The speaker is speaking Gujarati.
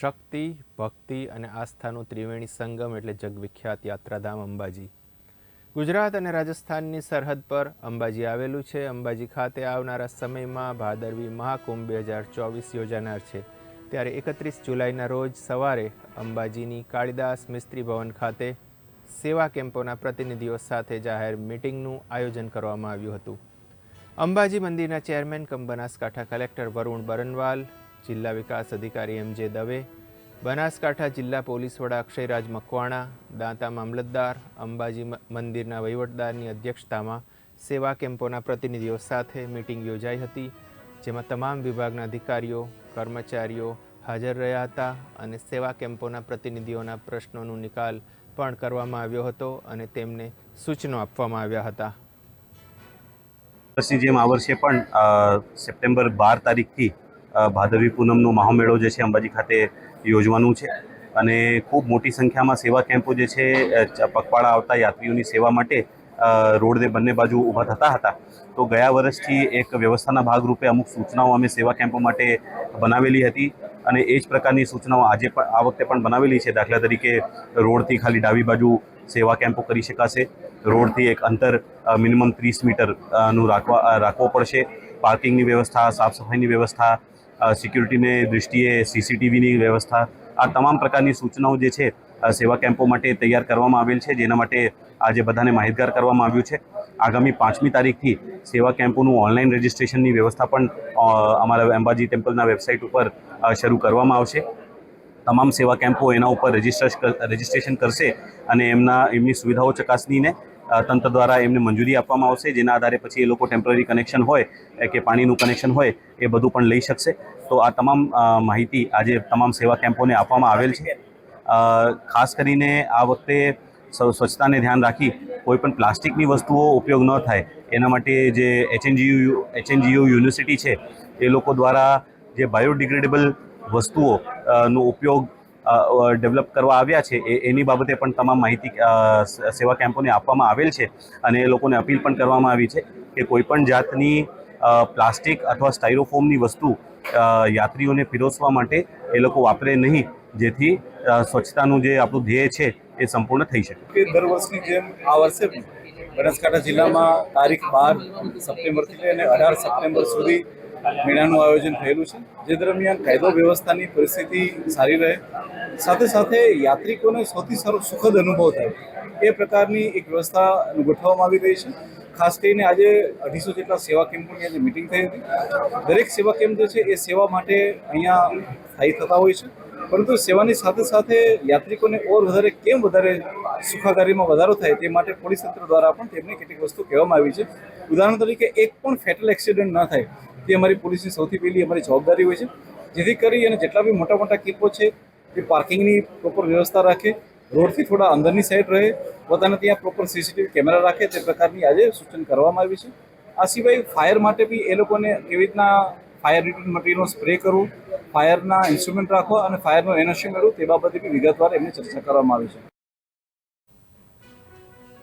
શક્તિ, ભક્તિ અને આસ્થાનું ત્રિવેણી સંગમ એટલે જગવિખ્યાત યાત્રાધામ અંબાજી. ગુજરાત અને રાજસ્થાનની સરહદ પર અંબાજી આવેલું છે. અંબાજી ખાતે આવનારા સમયમાં ભાદરવી મહાકુંભ બે હજાર ચોવીસ યોજાનાર છે. ત્યારે એકત્રીસ જુલાઈના રોજ સવારે અંબાજીની કાળિદાસ મિસ્ત્રી ભવન ખાતે સેવા કેમ્પોના પ્રતિનિધિઓ સાથે જાહેર મિટિંગનું આયોજન કરવામાં આવ્યું હતું. અંબાજી મંદિરના chairman cum Banaskantha collector Varun Barnwal જિલ્લા વિકાસ અધિકારી એમ જે દવે, બનાસકાંઠા જિલ્લા પોલીસ વડા અક્ષયરાજ મકવાણા દાંતા મામલતદાર અંબાજી મંદિરના વહીવટદારની અધ્યક્ષતામાં સેવા કેમ્પોના પ્રતિનિધિઓ સાથે મિટિંગ યોજાઈ હતી, જેમાં તમામ વિભાગના અધિકારીઓ, કર્મચારીઓ હાજર રહ્યા હતા અને સેવા કેમ્પોના પ્રતિનિધિઓના પ્રશ્નોનો નિકાલ પણ કરવામાં આવ્યો હતો અને તેમને સૂચનો આપવામાં આવ્યા હતા. વર્ષની જેમ આ વર્ષે પણ સપ્ટેમ્બર બાર તારીખથી ભાદરવી પૂનમનો મહામેળો જે છે અંબાજી ખાતે યોજવાનું છે. અને ખૂબ મોટી સંખ્યામાં સેવા કેમ્પો જે છે પગપાળા આવતા યાત્રીઓની સેવા માટે રોડ બંને બાજુ ઊભા થતા હતા. તો ગયા વર્ષથી એક વ્યવસ્થાના ભાગરૂપે અમુક સૂચનાઓ અમે સેવા કેમ્પો માટે બનાવેલી હતી. અને એ જ પ્રકારની સૂચનાઓ આજે પણ, આ વખતે પણ બનાવેલી છે. દાખલા તરીકે રોડથી ખાલી ડાબી બાજુ સેવા કેમ્પો કરી શકાશે. રોડથી એક અંતર મિનિમમ ત્રીસ મીટરનું રાખવા રાખવો પડશે. પાર્કિંગની વ્યવસ્થા, સાફ સફાઈની વ્યવસ્થા સિક્યુરિટીની દૃષ્ટિએ સીસીટીવીની વ્યવસ્થા, આ તમામ પ્રકારની સૂચનાઓ જે છે સેવા કેમ્પો માટે તૈયાર કરવામાં આવેલ છે, જેના માટે આજે બધાને માહિતગાર કરવામાં આવ્યું છે. આગામી પાંચમી તારીખથી સેવા કેમ્પોનું ઓનલાઈન રજિસ્ટ્રેશનની વ્યવસ્થા પણ અમારા અંબાજી ટેમ્પલના વેબસાઇટ ઉપર શરૂ કરવામાં આવશે. તમામ સેવા કેમ્પો એના ઉપર રજિસ્ટર રજિસ્ટ્રેશન કરશે અને એમના, એમની સુવિધાઓ ચકાસણીને તંત્ર દ્વારા એમને મંજૂરી આપવામાં આવશે. જેના આધારે પછી એ લોકો ટેમ્પરરી કનેક્શન હોય કે પાણીનું કનેક્શન હોય, એ બધું પણ લઈ શકશે. તો આ તમામ માહિતી આજે તમામ સેવા કેમ્પોને આપવામાં આવેલ છે. ખાસ કરીને આ વખતે સ્વ- સ્વચ્છતાને ધ્યાન રાખી કોઈપણ પ્લાસ્ટિકની વસ્તુઓ ઉપયોગ ન થાય, એના માટે જે એચએનજીયુ એચએનજીયુ યુનિવર્સિટી છે, એ લોકો દ્વારા જે બાયોડિગ્રેડેબલ વસ્તુઓ નો ઉપયોગ ડેવલપ કરવા આવ્યા છે એની બાબતે પણ તમામ માહિતી સેવા કેમ્પોને આપવામાં આવેલ છે અને એ લોકોને અપીલ પણ કરવામાં આવી છે કે કોઈપણ જાતની પ્લાસ્ટિક અથવા સ્ટાયરોફોમની વસ્તુ યાત્રીઓને પીરસવા માટે એ લોકો વાપરે નહીં, જેથી સ્વચ્છતાનું જે આપણું ધ્યેય છે એ સંપૂર્ણ થઈ શકે. દર વર્ષની જેમ આ વર્ષે બનાસકાંઠા જિલ્લામાં તારીખ બાર સપ્ટેમ્બરથી લઈને અઢાર સપ્ટેમ્બર સુધી મેળાનું આયોજન થયેલું છે. જે દરમિયાન કાયદો વ્યવસ્થાની પરિસ્થિતિ સારી રહે સાથે સાથે યાત્રિકોને સૌથી સારો, સુખદ અનુભવ થાય. એ પ્રકારની એક વ્યવસ્થા ગોઠવવામાં આવી રહી છે. ખાસ કરીને આજે અઢીસો જેટલા સેવા કેમ્પોની આજે મિટિંગ થઈ હતી. દરેક સેવા કેમ્પ જે છે, એ સેવા માટે અહીંયા સ્થાયી થતા હોય છે. પરંતુ સેવાની સાથે સાથે યાત્રિકોને ઓર વધારે કેમ વધારે સુખાકારીમાં વધારો થાય તે માટે પોલીસ તંત્ર દ્વારા પણ તેમને કેટલીક વસ્તુ કહેવામાં આવી છે. ઉદાહરણ તરીકે, એક પણ ફેટલ એક્સિડન્ટ ન થાય, તે અમારી પોલીસની સૌથી પહેલી અમારી જવાબદારી હોય છે. જેથી કરી અને જેટલા બી મોટા મોટા કેમ્પો છે તે પાર્કિંગની પ્રોપર વ્યવસ્થા રાખે, રોડથી થોડા અંદરની સાઈડ રહે, પોતાના ત્યાં પ્રોપર સીસીટીવી કેમેરા રાખે, તે પ્રકારની આજે સૂચન કરવામાં આવ્યું છે. આ સિવાય ફાયર માટે બી એ લોકોને કેવી રીતના ફાયર રિટર્ન મટીરિયલનો સ્પ્રે કરવું ફાયરના ઇન્સ્ટ્રુમેન્ટ રાખવા અને ફાયરનો એનઓસી કરવું તે બાબતે બી વિગતવાર એમને ચર્ચા કરવામાં આવી છે.